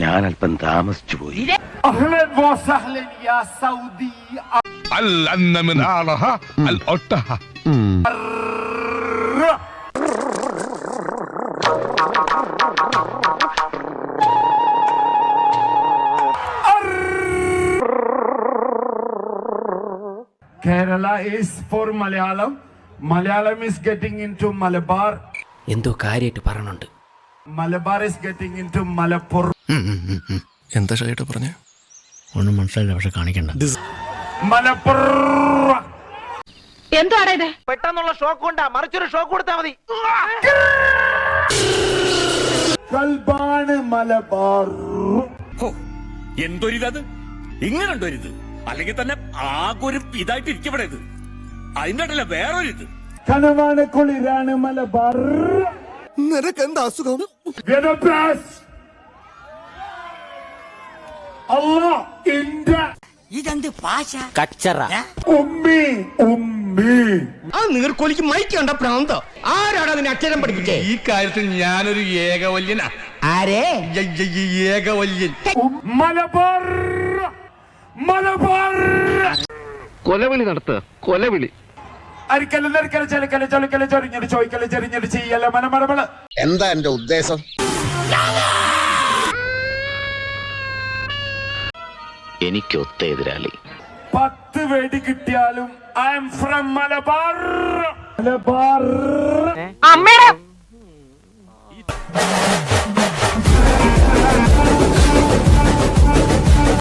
ഞാൻ അല്പം താമസിച്ചു പോയി. Kerala is for Malayalam. Malayalam is getting into Malabar. എന്തോ കാര്യമായിട്ട് പറയണുണ്ട് Malabar ഗെറ്റിംഗ് into Malapur. എന്താ ഷൈട്ട് പറഞ്ഞേ? ഒന്നും മനസ്സിലായില്ല പക്ഷെ കാണിക്കണ്ട. മലപ്പുറം. എന്താണ് ഇത്? പെട്ടെന്നുള്ള ഷോക്ക് കൊണ്ടാ മറിച്ചൊരു ഷോക്ക് കൊടുത്താ മതി. Kalbana Malabar. എന്തൊരിതത്? ഇങ്ങനുണ്ടൊരിത്. അല്ലെങ്കിൽ തന്നെ ആകെ ഒരു ഇതായിട്ട് ഇരിക്കപ്പെടെ ഇത് അതിന്റെ ഇടയിലെ വേറൊരിത്. കനവാണ് കുളിരാണ് മലബാർ. നിനക്ക് എന്താ അസുഖം? അല്ലാ ഇന്ത്യ കച്ചറ. ഉമ്മി ഉമ്മി. ആ നീർക്കോലിക്ക് മൈക്കണ്ട പ്രാന്തോ. ആരാണ് അതിനെ അക്ഷരം പഠിപ്പിച്ചേ? ഈ കാര്യത്തിൽ ഞാനൊരു ഏകവല്യനാ. ആരേ? ഏകവല്യൻ. മലബാർ മലബാർ. കൊലവിളി നടത്തുക കൊലവിളി. അരിക്കൽ നെരിക്കൽ ചെലിക്കൽ ചൊലിക്കൽ ചൊരിഞ്ഞൽ ചോയ്ക്കൽ ചെറിഞ്ഞൽ ചെയ്യല്ല മനമടമൾ. എന്താ എന്റെ ഉദ്ദേശം? എനിക്കൊത്ത എതിരാളി. പത്ത് വെടി കിട്ടിയാലും I am from Malabar. Malabar. അമ്മയുടെ